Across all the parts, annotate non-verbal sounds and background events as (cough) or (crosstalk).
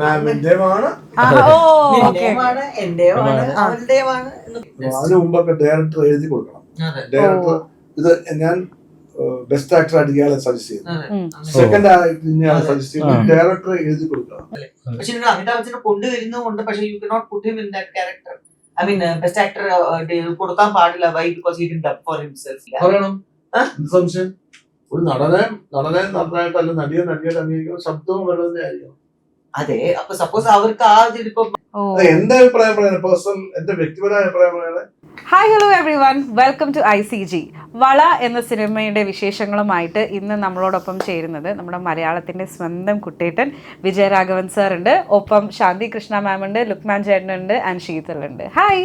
മാമിന്റെയുമാണ് ആ, ഓ ഓക്കെ. നിന്റെയുമാണ് എന്റെയുമാണ് അവളുടെയുമാണ് എന്ന് അതിന് മുമ്പൊക്കെ ഡയറക്ടർ എഴുതി കൊടുക്കണം. ഡയറക്ടർ ഇത് ഞാൻ ബെസ്റ്റ് ആക്ടർ ആയിട്ട് ഇയാളെ സജസ്റ്റ് ചെയ്യുന്നു. അതെ. ഉം. സെക്കൻഡ് ആയിട്ട് ഇയാളെ സജസ്റ്റ് ചെയ്യുന്നത് ഡയറക്ടർ എഴുതി കൊടുക്കണം. പക്ഷെ നിങ്ങൾ അമിതാഭ് ബച്ചനെ കൊണ്ടുവരുന്നതുകൊണ്ട് പക്ഷെ you cannot put him in that character I mean best actor കൊടുക്കാൻ പാടില്ല. Why because he for himself പറയണം. ആ? എന്ത് സംശയം? ഒരു നടനെ നടനെ നടനായിട്ട് അല്ല നടിയെ നടിയായിട്ട് അംഗീകരിക്കുമ്പോൾ ശബ്ദവും വെറുതെ ആയിരിക്കും അതെ അപ്പൊ സപ്പോസ് അവർക്ക് ആ അത് എന്റെ അഭിപ്രായം പറയുന്നത്? പേഴ്സണൽ എന്റെ വ്യക്തിപരമായ അഭിപ്രായം പറയുന്നത്? Hi hello everyone welcome to I C G Vala എന്ന സിനിമയുടെ വിശേഷങ്ങളുമായിട്ട് ഇന്ന് നമ്മളോടൊപ്പം ചേരുന്നത് നമ്മുടെ മലയാളത്തിന്റെ സ്വന്തം കുട്ടേട്ടൻ വിജയരാഘവൻ സാർ ഉണ്ട്. ഒപ്പം ശാന്തി കൃഷ്ണ മാം ഉണ്ട് ലുക്മാൻ ചേട്ടനുണ്ട് ആൻഡ് ശീതളുണ്ട് ഹായ്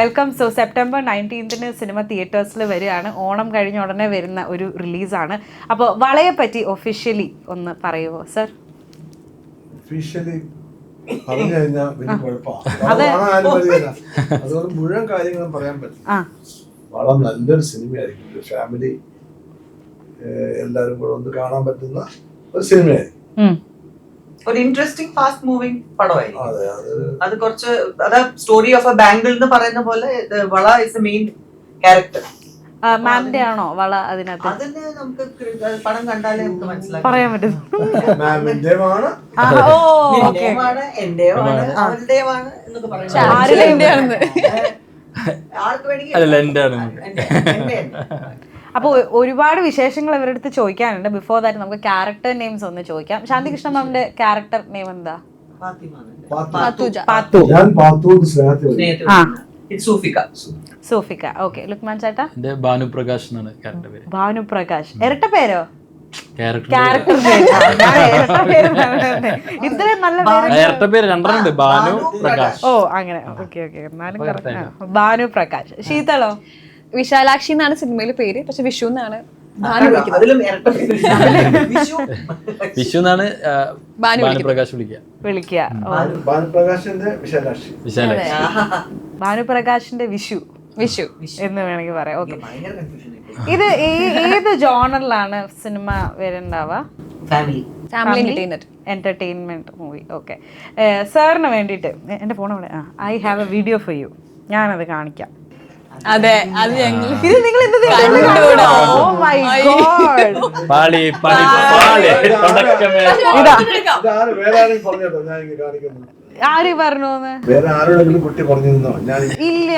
വെൽക്കം സോ സെപ്റ്റംബർ നയന്റീൻത്തിന് സിനിമ തിയേറ്റേഴ്സിൽ വരികയാണ്. ഓണം കഴിഞ്ഞ ഉടനെ വരുന്ന ഒരു റിലീസാണ് അപ്പോൾ വളയെപ്പറ്റി പറ്റി ഒഫീഷ്യലി ഒന്ന് പറയുമോ സർ ഒഫീഷ്യലി പറഞ്ഞു കഴിഞ്ഞാൽ വലിയ കുഴപ്പമാണ് അതുകൊണ്ട് മുഴുവൻ കാര്യങ്ങളും പറയാൻ പറ്റും വളരെ നല്ലൊരു സിനിമയായിരിക്കും. ഒരു ഫാമിലി എല്ലാവരും കൂടെ ഒന്ന് കാണാൻ പറ്റുന്ന ഒരു സിനിമയായിരിക്കും. ഒരു ഇൻട്രസ്റ്റിംഗ് ഫാസ്റ്റ് മൂവിങ് പടമായിരിക്കും. അത് അത് കുറച്ച് അതാ സ്റ്റോറി ഓഫ് എ ബാംഗിൾ എന്ന് പറയുന്ന പോലെ വള ഇസ് എ മെയിൻ ക്യാരക്ടർ മാമിന്റെ ആണോ വള അതിനകത്ത് അതിന് നമുക്ക് കൃ- പടം കണ്ടാലേ നമുക്ക് മനസ്സിലാക്കാം പറയാൻ പറ്റും ആ, ഓ ഓക്കെ നിന്റെയുമാണ് എന്റെയുമാണ് അവളുടെയുമാണ് എന്നൊക്കെ പറയുന്നത്. ആർക്ക് എന്റെയാണ്. എന്റെ-. അപ്പോൾ ഒരുപാട് വിശേഷങ്ങൾ ഇവരുടെ അടുത്ത് ചോദിക്കാനുണ്ട് ബിഫോർ ദാറ്റ് നമുക്ക് ക്യാരക്ടർ നെയിംസ് ഒന്ന് ചോദിക്കാം ശാന്തികൃഷ്ണ മാമിന്റെ ക്യാരക്ടർ നെയിം എന്താ. പാത്തു. പാത്തു ഞാൻ പാത്തു സ്നേഹത്തിൽ വിളിക്കും. സ്നേഹത്തിൽ ആ. സൂഫിക സോഫിക്ക. ഓക്കെ ലുക്മാൻ ചേട്ടാ? എന്റെ ഭാനുപ്രകാശ് എന്നാണ് ക്യാരക്ടർ പേര്. ഭാനുപ്രകാശ്. ഇരട്ട പേരോ? ഓ അങ്ങനെ. ഓക്കെ ഓക്കെ എന്നാലും correct ആണ്. ഭാനു പ്രകാശ് ശീതളോ? വിശാലാക്ഷി എന്നാണ് സിനിമയിലെ പേര്. പക്ഷെ വിഷു എന്നാണ് അതിലും ഇരട്ട വിഷു. എന്നാണ് ഭാനുപ്രകാശ് വിളിക്കുക. വിളിക്കുക. ഭാനുപ്രകാശിന്റെ വിശാലാക്ഷി. വിശാലാക്ഷി. ഭാനുപ്രകാശിന്റെ വിഷു. വിഷു എന്ന് വേണമെങ്കിൽ പറയാം. ഓക്കെ. ഇത് ഈ- ഏത് ജോണറിലാണ് സിനിമ വരുന്നുണ്ടാവുക? Family family entertainment movie okay സാറിന് വേണ്ടിയിട്ട് എന്റെ എന്റെ phone I have a video for you ഞാനത് കാണിക്കാം. അതെ അത്. ഞങ്ങൾ ഇത് നിങ്ങൾ എന്ത് കണ്ടുകൂടാ. ഓ മൈ ഗോഡ് പാളി പാളി പാളി. തുടക്കമേ. ഇതാ. ഇതാര് വേറെ ആരെയും പറഞ്ഞോ ഞാൻ ഇങ്ങനെ കാണിക്കുന്നു ആര് പറഞ്ഞോന്ന്? വേറെ ആരോടെങ്കിലും കുട്ടി നിന്നോ ഞാൻ ഇല്ല.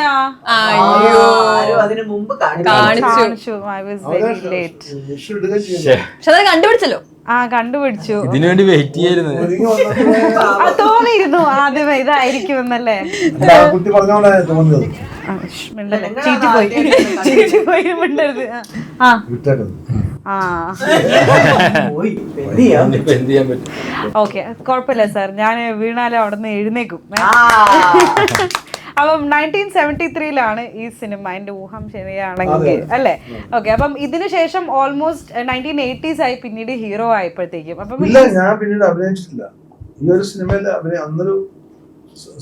അയ്യോ. ആരും അതിന് മുമ്പ് കാണിച്ചു. ഐ വാസ് ലേറ്റ് വിഷു ഇടുകയും ചെയ്യുന്നു പക്ഷെ അത് കണ്ടുപിടിച്ചല്ലോ. ആ കണ്ടുപിടിച്ചു. ഇതിനു വേണ്ടി വെയിറ്റ് ചെയ്യായിരുന്നു. ഒരുങ്ങി വന്നപ്പോഴേ (laughs) ആ തോന്നിയിരുന്നു. ആദ്യമേ ഇതായിരിക്കും എന്നല്ലേ അല്ല, ആ കുട്ടി പറഞ്ഞോണ്ടാണ് തോന്നിയത്. ആ, ശ്ശ്, മിണ്ടല്ലേ. നിങ്ങളാണ് ചീറ്റി പോയി ആദ്യം (laughs) പോയി മിണ്ടരുത്. ആ. വിട്ടേക്കുന്നത് ആ. ഓക്കെ കുഴപ്പമില്ല സാർ. ഞാൻ വീണാലും അവിടെ നിന്ന് എഴുന്നേക്കും. ആ. അപ്പം നയന്റീൻ സെവന്റി ത്രീയിലാണ് ഈ സിനിമ എന്റെ ഊഹം ശരിയാണെങ്കിൽ അല്ലേ? ഓക്കെ അപ്പം ഇതിനു ശേഷം ഓൾമോസ്റ്റ് നയന്റീൻ എയ്റ്റീസ് ആയി പിന്നീട് ഹീറോ ആയപ്പോഴത്തേക്കും. അപ്പം ഇല്ല ഞാൻ പിന്നീട് അഭിനയിച്ചിട്ടില്ല. ഈ ഒരു സിനിമയിൽ അന്നൊരു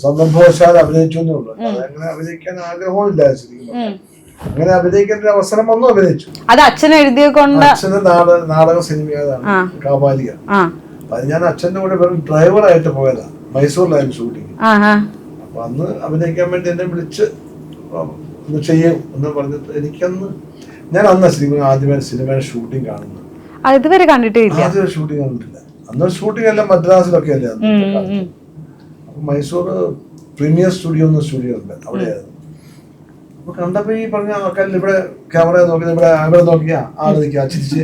സന്ദർഭവശാൽ അഭിനയിച്ചു അങ്ങനെ അഭിനയിക്കാൻ ആഗ്രഹമില്ല ശരിക്കും പറഞ്ഞാൽ. അങ്ങനെ അഭിനയിക്കേണ്ട ഒരു അവസരം വന്നു അഭിനയിച്ചു. അത് അച്ഛൻ എഴുതിയ കൊണ്ട് അച്ഛന് നാടക സിനിമ സിനിമയാണ്. കാപാലിക അത് ഞാൻ അച്ഛന്റെ കൂടെ വെറും ഡ്രൈവറായിട്ട് പോയതാണ് മൈസൂരിലായിരുന്നു ഷൂട്ടിങ് അപ്പൊ അന്ന് അഭിനയിക്കാൻ വേണ്ടി എന്നെ വിളിച്ച് ഒന്ന് ചെയ്യും എന്ന് പറഞ്ഞിട്ട് എനിക്കന്ന് ഞാൻ അന്ന് സിനിമ ആദ്യമായി സിനിമയുടെ ഷൂട്ടിംഗ് കാണുന്നു ഇതുവരെ കണ്ടിട്ടില്ല. ആദ്യം ഷൂട്ടിംഗ് കണ്ടിട്ടില്ല. അന്ന് ഷൂട്ടിംഗ് എല്ലാം മദ്രാസിലൊക്കെ അല്ലേ മൈസൂർ പ്രീമിയർ സ്റ്റുഡിയോ എന്ന സ്റ്റുഡിയോ ഉണ്ട് അവിടെയായിരുന്നു. അപ്പൊ കണ്ടപ്പോ ഈ പറഞ്ഞ ആൾക്കാരിൽ ഇവിടെ ക്യാമറ നോക്കി ഇവിടെ ആഗ്രഹം നോക്കിയാ ആൾ നിൽക്കുക ചിരിച്ച്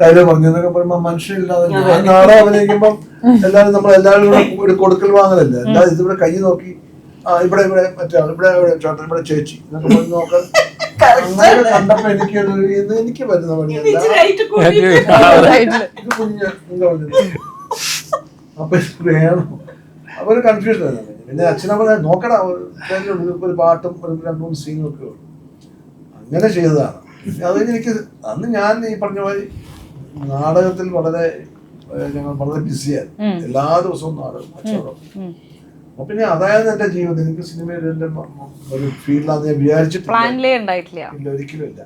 ഡയലോഗ് പറഞ്ഞു എന്നൊക്കെ പറയുമ്പോ മനുഷ്യരില്ലാതെ നാളെ അഭിനയിക്കുമ്പോ എല്ലാവരും നമ്മൾ എല്ലാവരും കൂടെ ഒരു കൊടുക്കൽ വാങ്ങലല്ലേ? എല്ലാവരും ഇതിവിടെ കൈ നോക്കി ആ ഇവിടെ ഇവിടെ മറ്റേ ആൾ ഇവിടെ ഇവിടെ ചേട്ടൻ ഇവിടെ ചേച്ചി എന്നൊക്കെ പറഞ്ഞ് നോക്കാൻ. അങ്ങനെ കണ്ടപ്പോ എനിക്ക് ഒരു- ഇത് എനിക്ക് പറ്റുന്ന പണിയല്ല കുഞ്ഞ് എന്താ പറഞ്ഞത്? അപ്പൊ വേണം. അപ്പൊ ഒരു കൺഫ്യൂഷൻ ആയിരുന്നു. പിന്നെ അച്ഛനമ്മ നോക്കടാ ഒരു പാട്ടും ഒരു രണ്ട് മൂന്ന് സീനും ഒക്കെ ഉള്ളൂ. അങ്ങനെ ചെയ്തതാണ്. അത് എനിക്ക് അന്ന് ഞാൻ ഈ പറഞ്ഞ പോയി നാടകത്തിൽ വളരെ ഞങ്ങൾ വളരെ ബിസിയായിരുന്നു എല്ലാ ദിവസവും നാടകം കച്ചവടം അപ്പൊ പിന്നെ അതായത് എന്റെ ജീവിതം എനിക്ക് സിനിമയിൽ എന്റെ ഒരു ഫീൽഡാന്ന് ഞാൻ വിചാരിച്ചിട്ടില്ല. ഒരിക്കലുമില്ല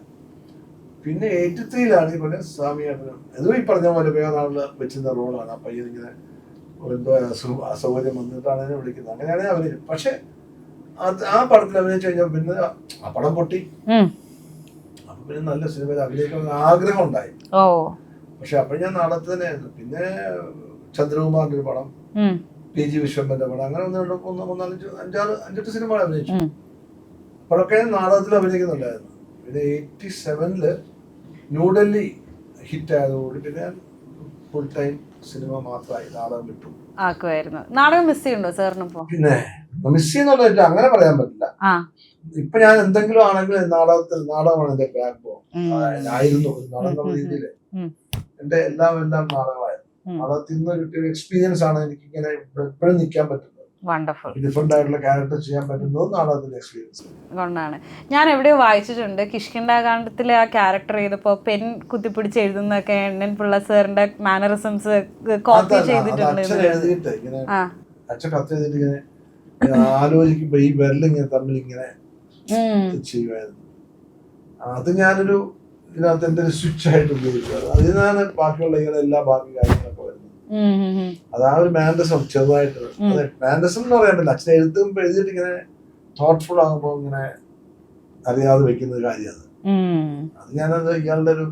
പിന്നെ എയ്റ്റി ത്രീയിലാണ് ഈ പറഞ്ഞ സ്വാമിയാണ് അതും ഈ പറഞ്ഞ പോലെ വേറെ ആളിൽ വെച്ചിരുന്ന റോളാണ് ആ പയ്യൻ ഇങ്ങനെ എന്തോ അസുഖം അസൗകര്യം വന്നിട്ടാണ് എന്നെ വിളിക്കുന്നത്. അങ്ങനെയാണ് അവർ പക്ഷെ ആ പടത്തിൽ അഭിനയിച്ചു കഴിഞ്ഞാൽ പിന്നെ ആ പടം പൊട്ടി. അപ്പൊ പിന്നെ നല്ല സിനിമയിൽ അഭിനയിക്കണം ആഗ്രഹം ഉണ്ടായി പക്ഷെ അപ്പൊ ഞാൻ നാടകത്തിൽ പിന്നെ ചന്ദ്രകുമാറിന്റെ ഒരു പടം. പി ജി വിശ്വംഭന്റെ പടം അങ്ങനെ ഒന്ന് രണ്ട് മൂന്ന് മൂന്നാലഞ്ച് അഞ്ചാറ് അഞ്ചെട്ട് സിനിമകൾ അഭിനയിച്ചു. അപ്പോഴൊക്കെ അപ്പോഴൊക്കെ നാടകത്തിൽ അഭിനയിക്കുന്നുണ്ടായിരുന്നു. പിന്നെ എയ്റ്റി സെവനിൽ ന്യൂഡൽഹി ഹിറ്റ് ആയതുകൊണ്ട് പിന്നെ ഫുൾ ടൈം സിനിമ മാത്രമായി നാടകം വിട്ടു. ആക്കുമായിരുന്നു. നാടകം മിസ് ചെയ്യുന്നുണ്ടോ സാറിനിപ്പോ പിന്നെ മിസ് ചെയ്യുന്നുള്ള അങ്ങനെ പറയാൻ പറ്റില്ല. ഇപ്പൊ ഞാൻ എന്തെങ്കിലും ആണെങ്കിൽ നാടകത്തിൽ നാടകമാണ് എന്റെ ബാക്ക് ബോൺ ഉം. ആയിരുന്നു രീതിയിൽ. നാടകം രീതിയിൽ എന്റെ എല്ലാം എല്ലാം നാടകമായിരുന്നു. നാടകത്തിൽ നിന്ന് കിട്ടിയ എക്സ്പീരിയൻസ് ആണ് എനിക്ക് ഇങ്ങനെ എപ്പോഴും നിൽക്കാൻ പറ്റുന്നത്. വണ്ടർഫുൾ ഡിഫറെന്റ് ആയിട്ടുള്ള ക്യാരക്ടർ ചെയ്യാൻ എക്സ്പീരിയൻസ് ഞാൻ എവിടെയോ വായിച്ചിട്ടുണ്ട്. കിഷ്കിണ്ടാകാന്ഡത്തിലെ ആ ക്യാരക്ടർ ചെയ്തപ്പോ പെൻ കുത്തിപ്പിടിച്ച് എഴുതുന്നൊക്കെ എണ്ണൻ പിള്ള സാറിന്റെ മാനറിസംസ് കോപ്പി ചെയ്തിട്ടുണ്ട് അച്ഛൻ കത്ത് ഇങ്ങനെ ആലോചിക്കുമ്പോ ഈ വിരലിങ്ങനെ തമ്മിൽ ഇങ്ങനെ. ചെയ്യുമായിരുന്നു അത് ഞാനൊരു ഇതിനകത്ത് എന്റെ ഒരു സ്വിച്ച് ആയിട്ട് ഉപയോഗിച്ചത് അതിൽ നിന്നാണ് ബാക്കിയുള്ള എല്ലാ ബാക്കി കാര്യങ്ങളൊക്കെ വരുന്നത്. ഉം, ഉം, ഉം. അത് ആ ഒരു മാൻഡസം ചെറുതായിട്ട് മാൻഡസം എന്ന് പറയാൻ പറ്റില്ല. അച്ഛൻ എഴുത്തും എഴുതിയിട്ട് ഇങ്ങനെ തോട്ട്ഫുൾ ആകുമ്പോൾ ഇങ്ങനെ അറിയാതെ വെക്കുന്ന ഒരു കാര്യമാണ് അത്. അത് ഞാനത് ഇയാളുടെ ഒരു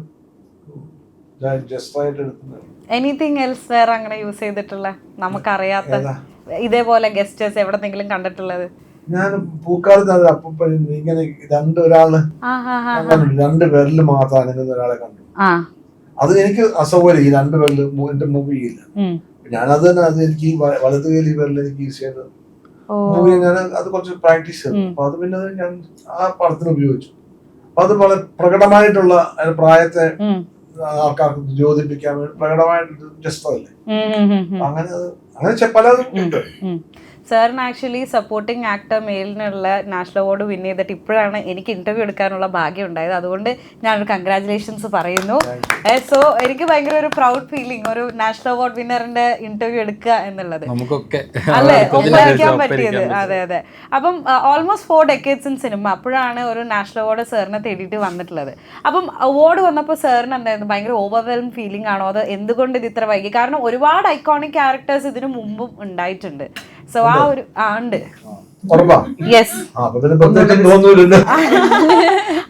ജസ്റ്റായിട്ട് എടുക്കുന്നത് എനിത്തിങ് എൽസ് വേറെ അങ്ങനെ യൂസ് ചെയ്തിട്ടുള്ള? നമുക്കറിയാത്ത ഇതേപോലെ ഗസ്റ്റേഴ്സ് എവിടെന്നെങ്കിലും കണ്ടിട്ടുള്ളത്? ഞാൻ പൂക്കാലത്ത് അത് അപ്പം ഇങ്ങനെ രണ്ട് ഒരാൾ രണ്ട് പേരിൽ മാത്രം അനങ്ങുന്ന ഒരാളെ കണ്ടു. അത് എനിക്ക് അസൗകര്യം ഈ രണ്ട് പേരിൽ എന്റെ മൂവിയില്ല. ഞാനത് തന്നെ അത് എനിക്ക് ഈ വലത് കയ്യിൽ ഈ പേരിൽ എനിക്ക് യൂസ് ചെയ്ത് ഓ മൂവി ഞാൻ അത് കുറച്ച് പ്രാക്ടീസ് ചെയ്തു. അപ്പൊ അത് പിന്നെ ഞാൻ ആ പടത്തിന് ഉപയോഗിച്ചു അപ്പൊ അത് വളരെ പ്രകടമായിട്ടുള്ള പ്രായത്തെ. ആൾക്കാർക്ക് ജ്യോതിപ്പിക്കാൻ വേണ്ടി പ്രകടമായിട്ട് ജസ്റ്റ് അതല്ലേ. അങ്ങനെ അത് അങ്ങനെ പലതും ഉണ്ട്. സാറിന് ആക്ച്വലി സപ്പോർട്ടിംഗ് ആക്ടർ മെയിലിനുള്ള നാഷണൽ അവാർഡ് വിൻ ചെയ്തിട്ട് ഇപ്പോഴാണ് എനിക്ക് ഇന്റർവ്യൂ എടുക്കാനുള്ള ഭാഗ്യം ഉണ്ടായത്. അതുകൊണ്ട് ഞാൻ ഒരു കൺഗ്രാചുലേഷൻസ് പറയുന്നു സോ എനിക്ക് ഭയങ്കര ഒരു പ്രൗഡ് ഫീലിംഗ് ഒരു നാഷണൽ അവാർഡ് വിന്നറിന്റെ ഇന്റർവ്യൂ എടുക്കുക എന്നുള്ളത്. അല്ലേ? ഒപ്പരിക്കാൻ ഒപ്പരിക്കാൻ പറ്റും. പറ്റിയത്. അതെ അതെ. അപ്പം almost four decades in cinema അപ്പോഴാണ് ഒരു നാഷണൽ അവാർഡ് സാറിനെ തേടിയിട്ട് വന്നിട്ടുള്ളത്. അപ്പം അവാർഡ് വന്നപ്പോൾ സാറിന് എന്തായിരുന്നു? ഭയങ്കര ഓവർവെൽം ഫീലിംഗ് ആണോ? അത് എന്തുകൊണ്ട് ഇത് ഇത്ര വൈകി? കാരണം ഒരുപാട് ഐക്കോണിക് ക്യാരക്ടേഴ്സ് ഇതിനു മുമ്പും ഉണ്ടായിട്ടുണ്ട്. സോ ആ ഒരു ആ ഉണ്ട്. യെസ്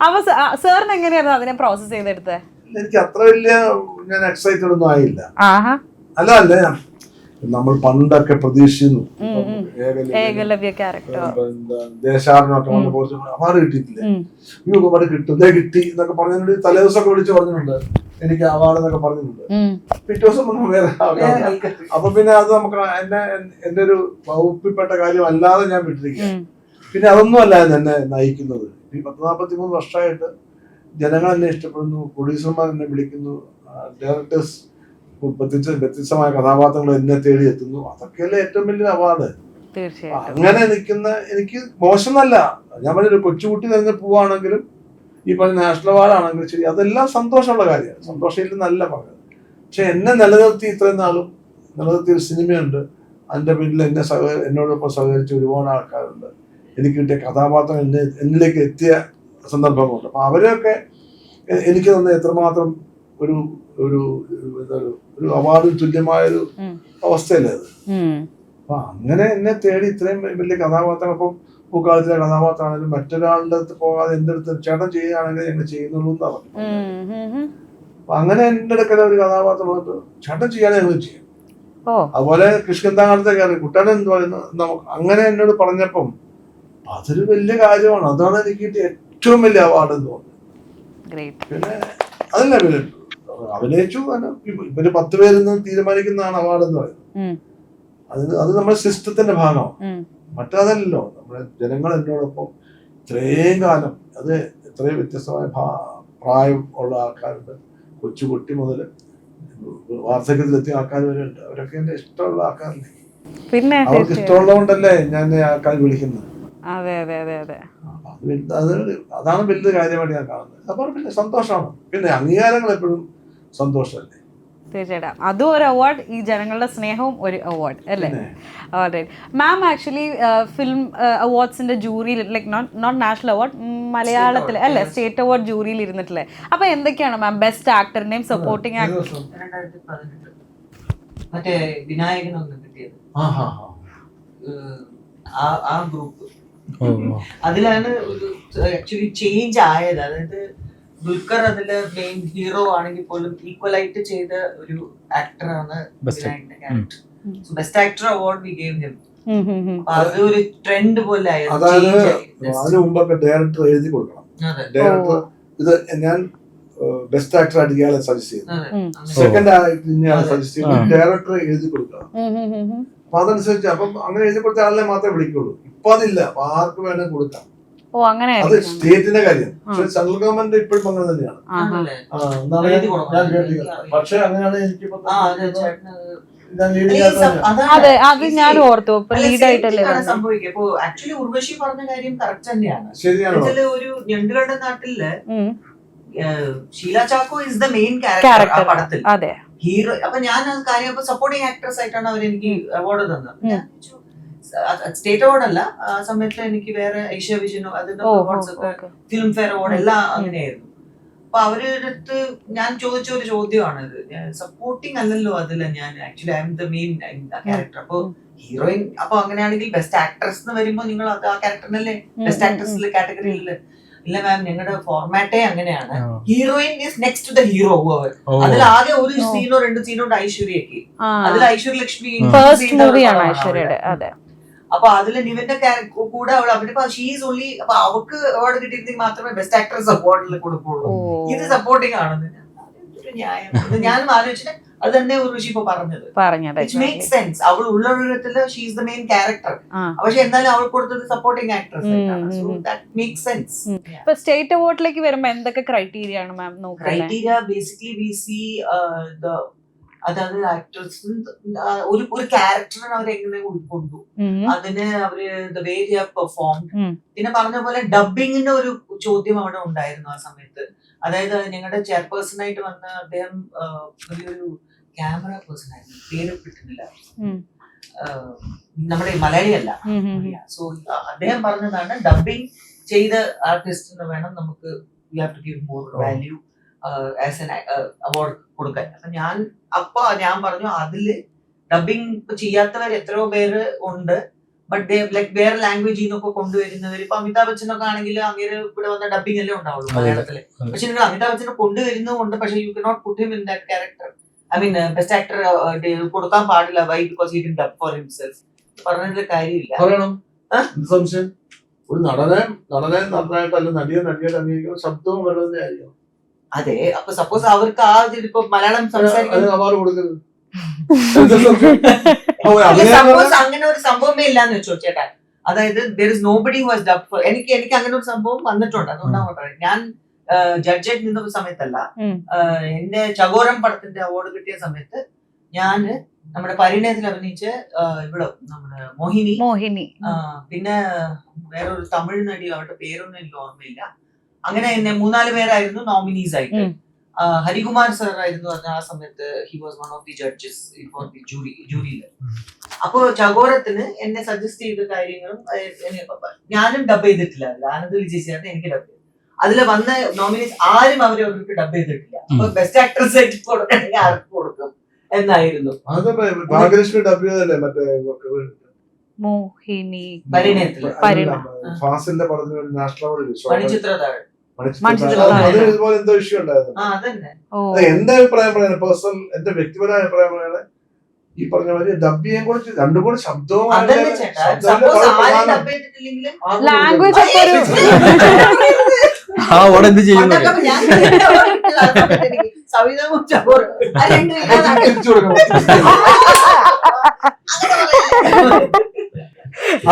അപ്പൊ സാറിന് (laughs) എങ്ങനെയായിരുന്നു അതിനെ പ്രോസസ് ചെയ്തെടുത്തത്? എനിക്ക് അത്ര വലിയ ഞാൻ എക്സൈറ്റഡ് ഒന്നും ആയില്ല. അല്ല അല്ല നമ്മൾ പണ്ടൊക്കെ പ്രതീക്ഷിക്കുന്നു എന്താ, ദേശാടനമൊക്കെ വന്ന് കുറച്ച് അവാർഡ് കിട്ടിയിട്ടില്ല? ഈ അവാർഡ് കിട്ടുന്നേ കിട്ടി. എന്നൊക്കെ പറഞ്ഞിട്ട് തലേ ദിവസമൊക്കെ വിളിച്ച് പറഞ്ഞിട്ടുണ്ട്. എനിക്ക് അവാർഡ് എന്നൊക്കെ പറഞ്ഞിട്ടുണ്ട്. പിറ്റേ ദിവസം വേറെ. അപ്പൊ പിന്നെ അത് നമുക്ക് എന്നെ എന്റെ ഒരു വകുപ്പിൽപ്പെട്ട കാര്യം അല്ലാതെ ഞാൻ വിട്ടിരിക്കുക. പിന്നെ അതൊന്നും അല്ലായിരുന്നു എന്നെ നയിക്കുന്നത്. ഈ പത്ത് നാൽപ്പത്തി മൂന്ന് വർഷമായിട്ട് ജനങ്ങൾ എന്നെ ഇഷ്ടപ്പെടുന്നു പ്രൊഡ്യൂസർമാർ എന്നെ വിളിക്കുന്നു ഡയറക്ടേഴ്സ് വ്യത്യസ്ത വ്യത്യസ്തമായ കഥാപാത്രങ്ങൾ എന്നെ തേടി എത്തുന്നു. അതൊക്കെയല്ലേ ഏറ്റവും വലിയ അവാർഡ്. അങ്ങനെ നിൽക്കുന്ന എനിക്ക് മോശമല്ല. ഞാൻ പറഞ്ഞൊരു കൊച്ചുകുട്ടി തന്നെ പോവാണെങ്കിലും ഈ പറഞ്ഞ നാഷണൽ അവാർഡ് ആണെങ്കിലും ശരി അതെല്ലാം സന്തോഷമുള്ള കാര്യമാണ്. സന്തോഷമില്ലെന്നല്ല പറഞ്ഞത് പക്ഷെ എന്നെ നിലനിർത്തി ഇത്രയും നാളും നിലനിർത്തിയ ഒരു സിനിമയുണ്ട്. അതിന്റെ പിന്നിൽ എന്നെ സഹ എന്നോടൊപ്പം സഹകരിച്ച ഒരുപാട് ആൾക്കാരുണ്ട്. എനിക്ക് കിട്ടിയ കഥാപാത്രം എന്നെ എന്നിലേക്ക് എത്തിയ സന്ദർഭങ്ങളുണ്ട്. അപ്പൊ അവരെയൊക്കെ എനിക്ക് തന്നെ എത്രമാത്രം ഒരു ഒരു ഒരു- ഒരു അവാർഡിന് തുല്യമായൊരു ഉം. അവസ്ഥയല്ലേ അത്. അപ്പൊ അങ്ങനെ എന്നെ തേടി ഇത്രയും വലിയ കഥാപാത്രം അപ്പം പൂക്കാലത്തിലെ കഥാപാത്രമാണെങ്കിലും മറ്റൊരാളുടെ അടുത്ത് പോകാതെ എന്റെ അടുത്ത് ചേട്ടൻ ചെയ്യുകയാണെങ്കിൽ എന്നെ ചെയ്യുന്നുള്ളൂ എന്നാ പറഞ്ഞു. അപ്പൊ അങ്ങനെ എന്റെ അടുക്കല ഒരു കഥാപാത്രം വന്നിട്ട് ചേട്ടൻ ചെയ്യാതെ ഞങ്ങൾ ചെയ്യും. അതുപോലെ കൃഷ്ണന്താകാലത്തെ കയറി കുട്ടനെ എന്ത് പറയുന്നു നമുക്ക് അങ്ങനെ എന്നോട് പറഞ്ഞപ്പം അതൊരു വലിയ കാര്യമാണ്. അതാണ് എനിക്ക് ഏറ്റവും വലിയ അവാർഡ് എന്ന് തോന്നുന്നത് ഗ്രേറ്റ് പിന്നെ അതല്ല പിന്നെ അഭിനയിച്ചു ഇവർ പത്ത് പേരെന്ന് തീരുമാനിക്കുന്നതാണ് അവാർഡ് എന്ന് പറയുന്നത്. അത് അത് നമ്മുടെ സിസ്റ്റത്തിന്റെ ഭാഗമാണ്. മറ്റതല്ലോ നമ്മുടെ ജനങ്ങൾ എന്നോടൊപ്പം ഇത്രയും കാലം അത് ഇത്രയും വ്യത്യസ്തമായ പ്രായം ഉള്ള ആൾക്കാരുണ്ട്. കൊച്ചുകുട്ടി മുതൽ വാർദ്ധക്യത്തിലെത്തിയ ആൾക്കാർ വരെ ഉണ്ട്. അവരൊക്കെ എന്റെ ഇഷ്ടമുള്ള ആൾക്കാരല്ലേ. പിന്നെ അവർക്ക് ഇഷ്ടമുള്ളതുകൊണ്ടല്ലേ ഞാൻ ആൾക്കാർ വിളിക്കുന്നത്. അതെ അതെ അതെ അതെ. അത് അതാണ് വലിയ കാര്യമായിട്ട് ഞാൻ കാണുന്നത്. അപ്പോൾ പിന്നെ സന്തോഷമാണ്. പിന്നെ അംഗീകാരങ്ങൾ എപ്പോഴും സന്തോഷമല്ലേ? തീർച്ചയായിട്ടും. അതും ഒരു അവാർഡ് ഈ ജനങ്ങളുടെ സ്നേഹവും ഒരു അവാർഡ് അല്ലേ? ഓൾറൈറ്റ് മാം ആക്ച്വലി ഫിലിം അവാർഡ്സിന്റെ ജൂറിയിൽ like not not national award മലയാളത്തിൽ അല്ലേ? സ്റ്റേറ്റ് അവാർഡ് ജൂറിയിൽ ഇരുന്നിട്ടില്ലേ? അപ്പൊ എന്തൊക്കെയാണ് മാം ബെസ്റ്റ് ആക്ടറിന്റെയും സപ്പോർട്ടിംഗ് ആക്ടർ മറ്റേ വിനായകനൊന്നും കിട്ടിയത്. ആ ഗ്രൂപ്പ്. അതിലാണ് ഒരു ആക്ച്വലി ചേഞ്ച് ആയത്. അതായത് ദുൽഖർ അതിൽ മെയിൻ ഹീറോ ആണെങ്കിൽ പോലും ഈക്വലൈറ്റ് ആയിട്ട് ചെയ്ത ഒരു ആക്ടറാണ് best actor award we gave him ഉം, ഉം, ഉം. അപ്പൊ അത് ഒരു ട്രെൻഡ് പോലെ ആയത് അതായത് ആയി. മുമ്പൊക്കെ ഡയറക്ടർ എഴുതി കൊടുക്കണം. ഡയറക്ടർ ഇത് ഞാൻ ബെസ്റ്റ് ആക്ടർ ആയിട്ട് ഇയാളെ സജസ്റ്റ്. അങ്ങനെ. സെക്കൻഡ് ഇയാളെ സജസ്റ്റ് ചെയ്തു ഡയറക്ടർ എഴുതി ഉം. അപ്പൊ അതനുസരിച്ച് അപ്പം അങ്ങനെ എഴുതി കൊടുത്ത ആളിനെ മാത്രമേ വിളിക്കുള്ളൂ. ഇപ്പൊ അതില്ല. അപ്പൊ ആർക്ക് വേണമെങ്കിൽ കൊടുക്കാം. ഓ അങ്ങനെ അത് സ്റ്റേറ്റിന്റെ കാര്യം. പക്ഷെ സെൻട്രൽ ഗവൺമെന്റ് ഇപ്പോഴും അങ്ങനെ തന്നെയാണ്. ഞാൻ- കേട്ടിരിക്കുന്നത്. പക്ഷെ അങ്ങനെയാണ് എനിക്ക് ആ, അതെ, അത് ഞാൻ ഓർത്തു. ഇപ്പൊ അല്ല, ലീഡ് ആയിട്ടല്ലേ thing ആണ് സംഭവിക്കുക. ഇപ്പൊ ആക്ച്വലി ഉർവശി പറഞ്ഞ കാര്യം കറക്റ്റ് തന്നെയാണ്. ശരിയാണ്? ഇതിൽ ഒരു ഞണ്ടുകളുടെ നാട്ടിൽ Sheela Chacko is the main character ആ പടത്തിൽ. അതെ. ഹീറോ അപ്പൊ ഞാൻ കാര്യം സപ്പോർട്ടിങ് സപ്പോർട്ടിംഗ് ആക്ട്രസ് ആയിട്ടാണ് അവർ എനിക്ക് അവാർഡ് തന്നത് സ്റ്റേറ്റ് അവാർഡ് അല്ല ആ സമയത്ത് എനിക്ക് വേറെ ഏഷ്യ വിഷനോ അതിന്റെ ഓ അവാർഡ്സ് ഒക്കെ ഫിലിം ഫെയർ അവാർഡ് എല്ലാം അങ്ങനെയായിരുന്നു. അപ്പൊ അവരുടെ അടുത്ത് ഞാൻ ചോദിച്ച ഒരു ചോദ്യമാണ് ഇത് സപ്പോർട്ടിംഗ് അല്ലല്ലോ അതിൽ ഞാൻ actually I'm the main character അപ്പൊ. ഹീറോയിൻ അപ്പൊ അങ്ങനെയാണെങ്കിൽ ബെസ്റ്റ് ആക്ട്രസ് എന്ന് വരുമ്പോ നിങ്ങൾ അത് ആ ക്യാരക്ടറിനല്ലേ ബെസ്റ്റ് ആക്ട്രസ് കാറ്റഗറിയിൽ ഇല്ല മാം ഞങ്ങളുടെ ഫോർമാറ്റേ അങ്ങനെയാണ്. Heroine is next to the hero അവർ അതിൽ ആകെ ഒരു സീനോ രണ്ട് സീനോ ഉണ്ട് ഐശ്വര്യക്ക്. അതിൽ ഐശ്വര്യ ലക്ഷ്മി അപ്പൊ അതിൽ നിവിന്റെ കൂടെ അവൾ അവരുടെ ഷീസ് ഓൺലി അപ്പൊ അവക്ക് അവാർഡ് കിട്ടിയിരുന്നെങ്കിൽ മാത്രമേ ബെസ്റ്റ് ആക്ട്രസ് അവാർഡിൽ കൊടുക്കുള്ളൂ. ഇത് സപ്പോർട്ടിംഗ് ആണെന്ന് ന്യായം. ഞാനും ആലോചിച്ചിട്ട് അത് തന്നെ ഉർവശി ഇപ്പൊ പറഞ്ഞത്. മേക്ക് സെൻസ് അവൾ ഉള്ള ഒരിടത്തിൽ ഷീസ് ദ മെയിൻ ക്യാരക്ടർ. പക്ഷെ എന്നാലും അവൾ കൊടുത്തത് supporting actress that make sense. ഇപ്പൊ സ്റ്റേറ്റ് അവാർഡിലേക്ക് വരുമ്പോ എന്തൊക്കെ ക്രൈറ്റീരിയ ആണ് ma'am criteria basically we see the അതായത് ആക്ടേഴ്സ് ഒരു ഒരു ക്യാരക്ടറിനെ അവർ എങ്ങനെ ഉൾക്കൊണ്ടു അതിന് അവർ ദ വേ ദി പെർഫോം പിന്നെ പറഞ്ഞ പോലെ ഡബിങ്ങിന്റെ ഒരു ചോദ്യം അവിടെ ഉണ്ടായിരുന്നു ആ സമയത്ത്. അതായത് ഞങ്ങളുടെ ചെയർപേഴ്സൺ ആയിട്ട് വന്ന അദ്ദേഹം ഒരു വലിയൊരു ക്യാമറ പേഴ്സൺ ആയിരുന്നു. പേര് കിട്ടുന്നില്ല. നമ്മുടെ മലയാളി മലയാളിയല്ല. സോ അദ്ദേഹം പറഞ്ഞതാണ് ഡബിങ് ചെയ്ത ആർട്ടിസ്റ്റിന് വേണം നമുക്ക് you have to give more value as an award കൊടുക്കാൻ. അപ്പൊ ഞാൻ അപ്പൊ ഞാൻ പറഞ്ഞു അതിൽ ഡബിങ് ചെയ്യാത്തവർ എത്രയോ പേര് ഉണ്ട്. ബട്ട് ലൈക് വേറെ ലാംഗ്വേജിൽ നിന്നൊക്കെ കൊണ്ടുവരുന്നവർ ഇപ്പൊ അമിതാഭ് ബച്ചനൊക്കെ ആണെങ്കിൽ അങ്ങനെ ഇവിടെ വന്ന ഡബിങ് അല്ലേ ഉണ്ടാവുള്ളൂ. മലയാളത്തിൽ. പക്ഷെ നിങ്ങൾ അമിതാഭ് ബച്ചനെ കൊണ്ടുവരുന്നുണ്ട് പക്ഷെ you cannot put him in that character I mean best actor കൊടുക്കാൻ പാടില്ല. Why because he didn't dub for himself പറഞ്ഞതിൽ കാര്യമില്ല. ഒരു നടനെ നടനെ നടനായിട്ടല്ല നടിയെ നടിയായിട്ട് അംഗീകരിക്കുന്ന ശബ്ദവും വരുന്നതിന്റെ ആയിരിക്കും അതെ അപ്പൊ സപ്പോസ് അവർക്ക് ആ ഇപ്പൊ മലയാളം സംസാരിക്കുന്നത് അവാർഡ് കൊടുക്കരുത്. (laughs) സപ്പോസ് അങ്ങനെ ഒരു സംഭവമേ ഇല്ലാന്ന് വെച്ചോ ചേട്ടാ. അതായത് there is nobody who has dub for എനിക്ക് എനിക്ക് അങ്ങനെ ഒരു സംഭവം വന്നിട്ടുണ്ട് അതുകൊണ്ടാണ് പറയുന്നത് ഞാൻ ജഡ്ജായിട്ട് നിന്ന സമയത്തല്ല എന്റെ ചകോരം പടത്തിന്റെ അവാർഡ് കിട്ടിയ സമയത്ത് ഞാൻ നമ്മുടെ പരിണയത്തിൽ അഭിനയിച്ച് ഇവിടെ നമ്മുടെ മോഹിനി. മോഹിനി. പിന്നെ വേറൊരു തമിഴ് നടി അവരുടെ പേരൊന്നും എനിക്ക് ഓർമ്മയില്ല. അങ്ങനെ തന്നെ മൂന്നാൽ പേരായിരുന്നു നോമിനീസ് ആയിട്ട്. ഹരികുമാർ സർ ആയിരുന്നു പറഞ്ഞ ആ സമയത്ത് he was one of the judges for the jury ജൂറിയിൽ അപ്പോ ചകോരത്തിന് എന്നെ സജസ്റ്റ് ചെയ്ത കാര്യങ്ങളും ഞാനും ഡബ് ചെയ്തിട്ടില്ല. അതിൽ ആനന്ദ് വിജയിച്ചായിരുന്നു എനിക്ക് ഡബ് ചെയ്തു അതിൽ വന്ന നോമിനീസ് ആരും അവരെ അവർക്ക് ഡബ് ചെയ്തിട്ടില്ല. അപ്പൊ ബെസ്റ്റ് ആക്ട്രസ് ആയിട്ട് കൊടുക്കണമെങ്കിൽ ആർക്ക് കൊടുക്കും എന്നായിരുന്നു. ഭാഗ്യലക്ഷ്മി ഡബ് ചെയ്തല്ലേ മറ്റേ മോഹിനി പരിണയത്തിൽ. ഫാസിലിന്റെ പടത്തിന് നാഷണൽ അവാർഡ്. മണിച്ചിത്രതാഴ് അതിന് ഇതുപോലെ എന്തോ ഇഷ്യൂ ഉണ്ടായിരുന്നു. ആ അതന്നെ. ഓ. അത് എന്റെ അഭിപ്രായം പറയുന്നത് പേഴ്സണൽ എന്റെ വ്യക്തിപരമായ അഭിപ്രായം പറയുന്നത് ഈ പറഞ്ഞ മാതിരി ഡബ് ചെയ്യാൻ കൂടെ രണ്ടും കൂടെ ശബ്ദവും ലാംഗ്വേജ് ആ അവിടെ എന്ത് ചെയ്യും എന്നൊക്കെ. അതൊക്കെ ഞാൻ (laughs) എനിക്ക് സവിത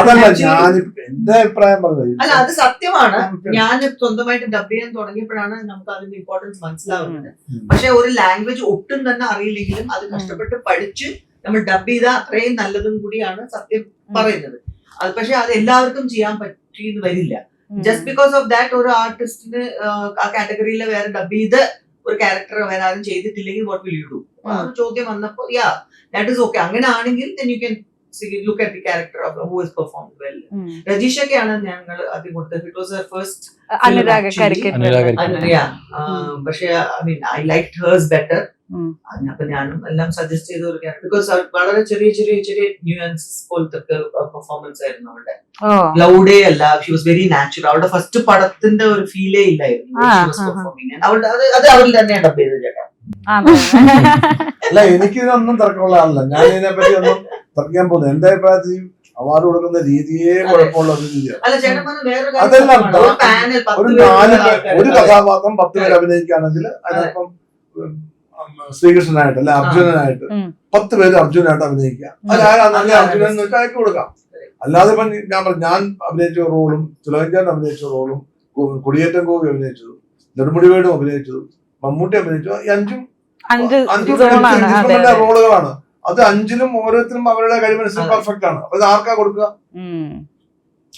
അതല്ല ഞാൻ എന്റെ അഭിപ്രായം പറഞ്ഞത് അല്ല അത് സത്യമാണ്. ഞാൻ സ്വന്തമായിട്ട് ഡബ് ചെയ്യാൻ തുടങ്ങിയപ്പോഴാണ് നമുക്ക് അതിന്റെ ഇമ്പോർട്ടൻസ് മനസ്സിലാവുന്നത്. പക്ഷെ ഒരു ലാംഗ്വേജ് ഒട്ടും തന്നെ അറിയില്ലെങ്കിലും അത് കഷ്ടപ്പെട്ട് പഠിച്ച് നമ്മൾ ഡബ് ചെയ്ത അത്രയും നല്ലതും കൂടിയാണ് സത്യം പറയുന്നത്. അത് പക്ഷെ അത് എല്ലാവർക്കും ചെയ്യാൻ പറ്റിയെന്ന് വരില്ല. ജസ്റ്റ് ബിക്കോസ് ഓഫ് ദാറ്റ് ഒരു ആർട്ടിസ്റ്റിന് ആ കാറ്റഗറിയിലെ വേറെ ഡബ് ചെയ്ത് ഒരു ക്യാരക്ടർ വേറെ ആരും ചെയ്തിട്ടില്ലെങ്കിൽ വാട്ട് വിൽ യു ഡു ആ ഒരു ചോദ്യം വന്നപ്പോ യാ ദാറ്റ് ഇസ് ഓക്കെ അങ്ങനെ ആണെങ്കിൽ look at the character of who is perform well. രജീഷൊക്കെയാണ് ഞങ്ങൾ ആദ്യം കൊടുത്തത്. ഇറ്റ് വാസ് ഫസ്റ്റ് പക്ഷേ I mean I like hers better better. അപ്പൊ ഞാനും എല്ലാം സജസ്റ്റ് ചെയ്ത് കൊടുക്കുകയാണ്. ബിക്കോസ് വളരെ ചെറിയ ചെറിയ ചെറിയ ന്യൂആൻസസ് പോലത്തെ പെർഫോമൻസ് ആയിരുന്നു അവളുടെ. ലൗഡേ അല്ല ഷി വാസ് വെരി നാച്ചുറൽ അവളുടെ ഫസ്റ്റ് പടത്തിന്റെ ഒരു ഫീലേ ഇല്ലായിരുന്നു ആ, She was ആ, ആ. performing. And അവളുടെ അത് അത് അവൾ തന്നെയാണ് ഡബ് ചെയ്തത് ചേട്ടാ. അല്ല എനിക്കിതൊന്നും തർക്കമുള്ള ആളല്ല. ഞാൻ ഇതിനെ പറ്റി ഒന്നും തർക്കിക്കാൻ പോകുന്നത് എന്റെ അഭിപ്രായത്തിൽ അവാർഡ് കൊടുക്കുന്ന രീതിയെ കുഴപ്പമുള്ള ഒരു രീതിയാണ് അതെല്ലാം ഒരു നാല് ഒരു കഥാപാത്രം പത്ത് പേര് അഭിനയിക്കുകയാണെങ്കിൽ അതിനൊപ്പം ശ്രീകൃഷ്ണനായിട്ട് അല്ലെ അർജുനനായിട്ട് പത്ത് പേര് അർജുനായിട്ട് അഭിനയിക്കുക. അതിൽ അർജുനൻ അയക്ക് കൊടുക്കാം. അല്ലാതെ ഇപ്പം ഞാൻ പറഞ്ഞു ഞാൻ അഭിനയിച്ച റോളും തിലകഞ്ചാൻ അഭിനയിച്ച റോളും കുടിയേറ്റം കോവി അഭിനയിച്ചതും നെടുമുടി വേടും അഭിനയിച്ചതും മമ്മൂട്ടി അഭിനയിച്ചു ഈ അഞ്ചും അഞ്ച്. റോളുകളാണ്. അത് അഞ്ചിലും ഓരോരുത്തരും അവരുടെ കഴിവനുസരിച്ച് അതെ. പെർഫെക്റ്റ് ആണ്. അപ്പൊ ഇത് ആർക്കാ കൊടുക്കുക.